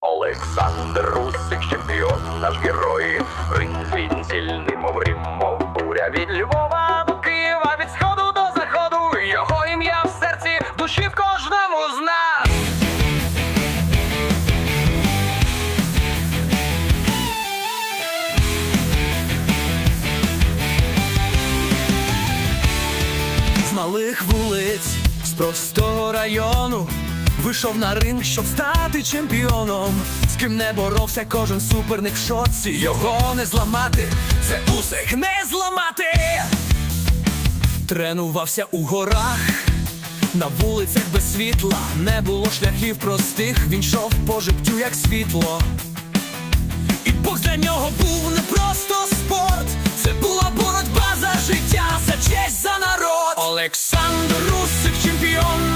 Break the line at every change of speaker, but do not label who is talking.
Олександр Русик, чемпіон, наш герой. Він сильний, мов рім, мов буря від Львова до Києва, від сходу до заходу. Його ім'я в серці, в душі в кожному з нас.
З малих вулиць, з простого району Вийшов на ринг, щоб стати чемпіоном. З ким не боровся, кожен суперник в шоці. Його не зламати, це усіх не зламати. Тренувався у горах, на вулицях без світла. Не було шляхів простих, він йшов по життю, як світло. І Бог для нього був не просто спорт, це була боротьба за життя, за честь, за народ. Олександр Русик, чемпіон.